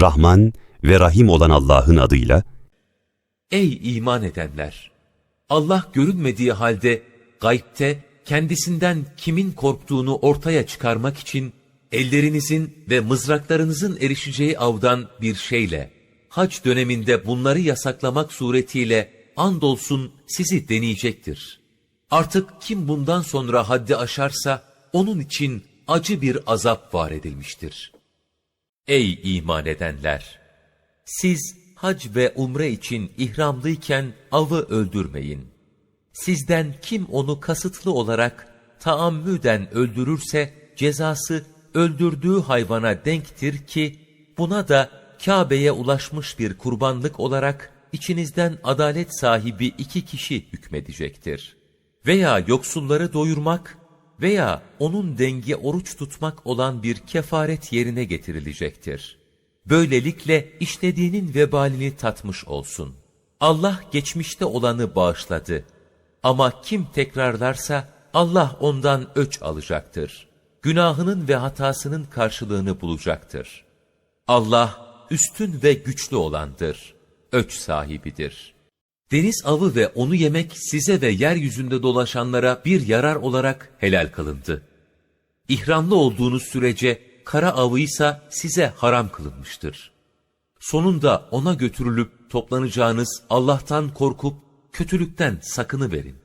Rahman ve Rahim olan Allah'ın adıyla, Ey iman edenler! Allah görünmediği halde gaybte kendisinden kimin korktuğunu ortaya çıkarmak için ellerinizin ve mızraklarınızın erişeceği avdan bir şeyle, hac döneminde bunları yasaklamak suretiyle andolsun sizi deneyecektir. Artık kim bundan sonra haddi aşarsa onun için acı bir azap var edilmiştir. Ey iman edenler! Siz hac ve umre için ihramlıyken avı öldürmeyin. Sizden kim onu kasıtlı olarak taammüden öldürürse cezası öldürdüğü hayvana denktir ki buna da Kabe'ye ulaşmış bir kurbanlık olarak içinizden adalet sahibi iki kişi hükmedecektir. Veya yoksulları doyurmak veya onun dengi oruç tutmak olan bir kefaret yerine getirilecektir. Böylelikle işlediğinin vebalini tatmış olsun. Allah geçmişte olanı bağışladı. Ama kim tekrarlarsa Allah ondan öç alacaktır. Günahının ve hatasının karşılığını bulacaktır. Allah üstün ve güçlü olandır. Öç sahibidir. Deniz avı ve onu yemek size ve yeryüzünde dolaşanlara bir yarar olarak helal kılındı. İhramlı olduğunuz sürece kara avıysa size haram kılınmıştır. Sonunda ona götürülüp toplanacağınız Allah'tan korkup kötülükten sakını verin.